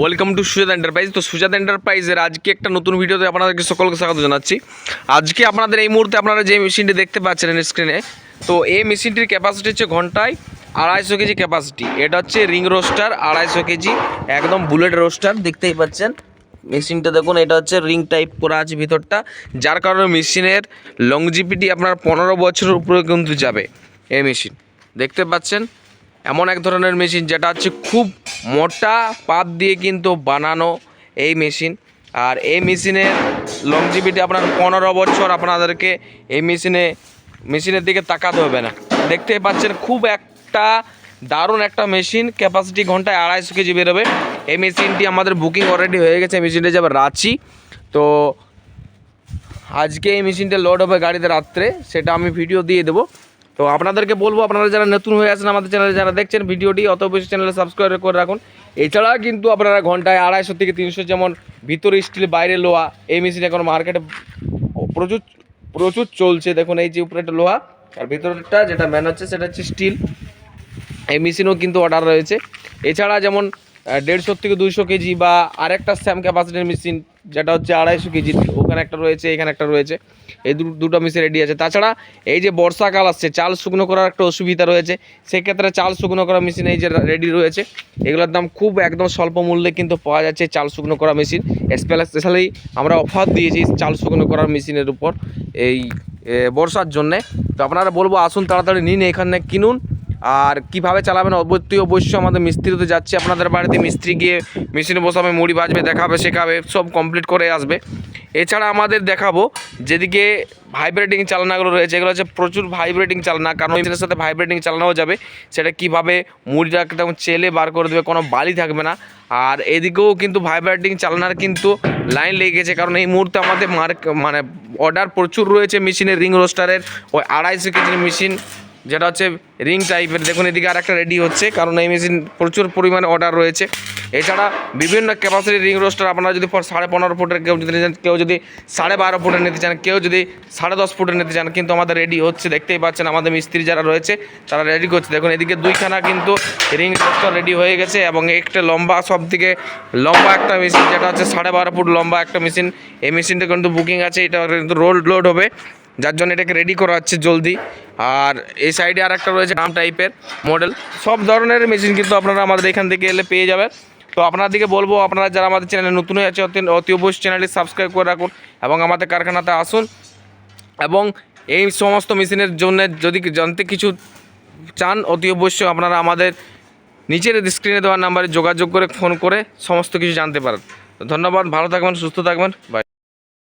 Welcome to সুজাত enterprise তো সুজাত এন্টারপ্রাইজের আজকে একটা নতুন ভিডিওতে আপনাদেরকে সকলকে স্বাগত জানাচ্ছি। আজকে আপনাদের এই মুহূর্তে আপনারা যে মেশিনটি দেখতে পাচ্ছেন স্ক্রিনে তো এই মেশিনটির ক্যাপাসিটি হচ্ছে ঘন্টায় আড়াইশো কেজি ক্যাপাসিটি এটা হচ্ছে রিং রোস্টার আড়াইশো কেজি, একদম বুলেট রোস্টার দেখতেই পাচ্ছেন। মেশিনটা দেখুন, এটা হচ্ছে রিং টাইপ করা আছে ভিতরটা, যার কারণে মেশিনের লংজিপিটি আপনার পনেরো বছরের উপরে কিন্তু যাবে। এই মেশিন, দেখতে পাচ্ছেন? এমন এক ধরনের মেশিন যেটা হচ্ছে খুব মোটা পাত দিয়ে কিন্তু বানানো এই মেশিন। আর এই মেশিনের লংজিভিটি আপনার পনেরো বছর আপনাদেরকে এই মেশিনে, মেশিনের দিকে তাকাতে হবে না। দেখতেই পাচ্ছেন খুব একটা দারুণ একটা মেশিন ক্যাপাসিটি ঘন্টায় আড়াইশো কেজি বেরোবে। এই মেশিনটি আমাদের বুকিং অলরেডি হয়ে গেছে মেশিনটা যাবে রাঁচি। তো আজকে এই মেশিনটা লোড হবে গাড়িতে রাত্রে, সেটা আমি ভিডিও দিয়ে দেবো। তো আপনাদেরকে বলব, আপনারা যারা নতুন হয়ে আছেন আমাদের চ্যানেলে যারা দেখছেন ভিডিওটি, অত বেশি চ্যানেলে সাবস্ক্রাইব করে রাখুন। এছাড়া কিন্তু আপনারা ঘন্টায় আড়াইশো থেকে তিনশো যেমন ভিতরে স্টিল বাইরে লোহা, এই মেশিন এখন মার্কেটে প্রচুর প্রচুর চলছে। দেখুন এই যে উপরে একটা লোহা, আর ভিতরটা যেটা ম্যান হচ্ছে, সেটা হচ্ছে স্টিল এই মেশিনও কিন্তু অর্ডার রয়েছে। এছাড়া যেমন দেড়শো থেকে দুইশো কেজি বা আরেকটা স্যাম ক্যাপাসিটির মেশিন, যেটা হচ্ছে আড়াইশো কেজি। ওখানে একটা রয়েছে, এখানে একটা রয়েছে। এই দুটো মেশিন রেডি আছে। তাছাড়া এই যে বর্ষাকাল আসছে, চাল শুকনো করার একটা অসুবিধা রয়েছে। সেক্ষেত্রে চাল শুকনো করা মেশিন এই যে রেডি রয়েছে। এগুলোর দাম খুব একদম স্বল্প মূল্যে কিন্তু পাওয়া যাচ্ছে চাল শুকনো করা মেশিন স্পেশালি আমরা অফার দিয়েছি চাল শুকনো করার মেশিনের উপর এই বর্ষার জন্যে। তো আপনারা বলব, আসুন তাড়াতাড়ি নিন এখানে কিনুন। আর কীভাবে চালাবেন? অবশ্যই অবশ্যই আমাদের মিস্ত্রি মিস্ত্রিতে যাচ্ছে আপনাদের বাড়িতে। মিস্ত্রি গিয়ে মেশিনে বসাবে, মুড়ি ভাজবে, দেখাবে, শেখাবে, সব কমপ্লিট করে আসবে। এছাড়া আমাদের দেখাবো, যেদিকে ভাইব্রেটিং চালনাগুলো রয়েছে, এগুলো হচ্ছে প্রচুর ভাইব্রেটিং চালনা, কারণ মেশিনের সাথে ভাইব্রেটিং চালানোও যাবে। সেটা কীভাবে মুড়িটাকে তখন চেলে বার করে দেবে, কোনো বালি থাকবে না। আর এদিকেও কিন্তু ভাইব্রেটিং চালনার কিন্তু লাইন লেগে গেছে, কারণ এই মুহূর্তে আমাদের মার্ক মানে অর্ডার প্রচুর রয়েছে মেশিনের রিং রোস্টারের ওই আড়াইশো কেজির মেশিন যেটা হচ্ছে রিং টাইপের দেখুন, এদিকে আর একটা রেডি হচ্ছে, কারণ এই মেশিন প্রচুর পরিমাণে অর্ডার রয়েছে। এছাড়া বিভিন্ন ক্যাপাসিটি রিং রোস্টার আপনারা যদি সাড়ে পনেরো ফুটের কেউ যদি চান, কেউ যদি সাড়ে বারো ফুটের নিতে চান, কেউ যদি সাড়ে দশ ফুটের নিতে চান, কিন্তু আমাদের রেডি হচ্ছে। দেখতেই পাচ্ছেন আমাদের মিস্ত্রি যারা রয়েছে, তারা রেডি করছে। দেখুন, এদিকে দুইখানা কিন্তু রিং রোস্টার রেডি হয়ে গেছে এবং একটা লম্বা সব থেকে লম্বা একটা মেশিন যেটা হচ্ছে সাড়ে বারো ফুট লম্বা একটা মেশিন এই মেশিনটা কিন্তু বুকিং আছে, এটা কিন্তু রোল লোড হবে। যার জন্য এটাকে রেডি করা হচ্ছে জলদি। আর এই সাইডে আর একটা রয়েছে নাম টাইপের মডেল সব ধরনের মেশিন কিন্তু আপনারা আমাদের এখান থেকে এলে পেয়ে যাবেন। তো আপনাদেরকে বলব, আপনারা যারা আমাদের চ্যানেলে নতুন হয়ে আছে অতি অবশ্যই চ্যানেলটি সাবস্ক্রাইব করে রাখুন এবং আমাদের কারখানাতে আসুন। এবং এই সমস্ত মেশিনের জন্য যদি জানতে কিছু চান, অতি অবশ্যই আপনারা আমাদের নিচের স্ক্রিনে দেওয়ার নাম্বারে যোগাযোগ করে ফোন করে সমস্ত কিছু জানতে পারেন। ধন্যবাদ, ভালো থাকবেন, সুস্থ থাকবেন বাই